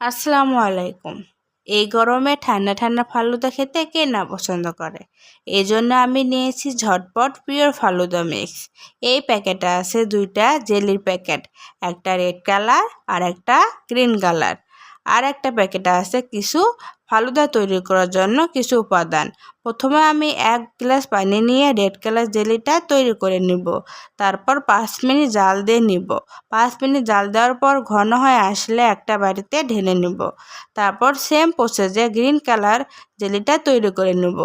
আসসালামু আলাইকুম। এই গরমে ঠান্ডা ঠান্ডা ফালুদা খেতে কে না পছন্দ করে? এই জন্য আমি নিয়েছি ঝটপট পিওর ফালুদা মিক্স। এই প্যাকেটে আছে দুইটা জেলির প্যাকেট, একটা রেড কালার আর একটা গ্রিন কালার। আর একটা প্যাকেটে আছে কিছু ফালুদা তৈরি করার জন্য কিছু উপাদান। প্রথমে আমি এক গ্লাস পানি নিয়ে রেড কালার জেলিটা তৈরি করে নিব। তারপর পাঁচ মিনিট জাল দিয়ে নিব। পাঁচ মিনিট জাল দেওয়ার পর ঘন হয়ে আসলে একটা বাড়িতে ঢেলে নিব। তারপর সেম প্রসেসে গ্রিন কালার জেলিটা তৈরি করে নেব।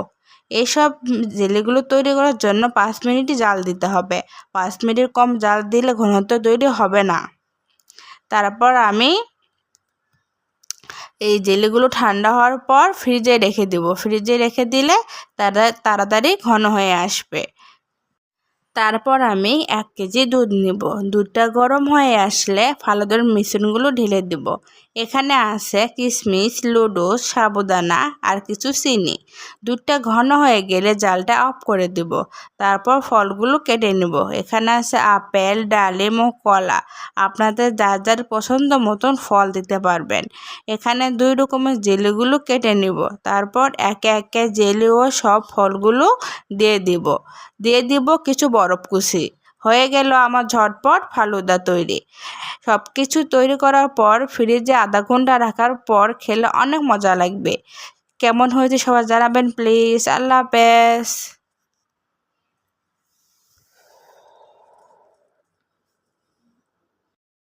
এইসব জেলিগুলো তৈরি করার জন্য পাঁচ মিনিটই জাল দিতে হবে। পাঁচ মিনিট কম জাল দিলে ঘনত্ব তৈরি হবে না। তারপর আমি এই জেলিগুলো ঠান্ডা হওয়ার পর ফ্রিজে রেখে দেব। ফ্রিজে রেখে দিলে তারা, তাড়াতাড়ি ঘন হয়ে আসবে। তারপর আমি এক কেজি দুধ নিব। দুধটা গরম হয়ে আসলে ফালুদার মিশ্রণগুলো ঢেলে দেব। এখানে আছে কিশমিশ লুডো, সাবুদানা আর কিছু চিনি। দুধটা ঘন হয়ে গেলে জালটা অফ করে দেব। তারপর ফলগুলো কেটে নেব। এখানে আছে আপেল, ডালিম ও কলা। আপনাদের যার যার পছন্দ মতন ফল দিতে পারবেন। এখানে দুই রকমের জেলিগুলো কেটে নেব। তারপর একে একে জেলি ও সব ফলগুলো দিয়ে দিব। দিয়ে দিব কিছু বরফ কুচি হয়ে গেল আমার ঝটপট ফালুদা তৈরি। সব কিছু তৈরি করার পর ফ্রিজে আধা ঘণ্টা রাখার পর খেলে অনেক মজা লাগবে। কেমন হয়েছে সবাই জানাবেন প্লিজ আল্লাহ হাফেজ।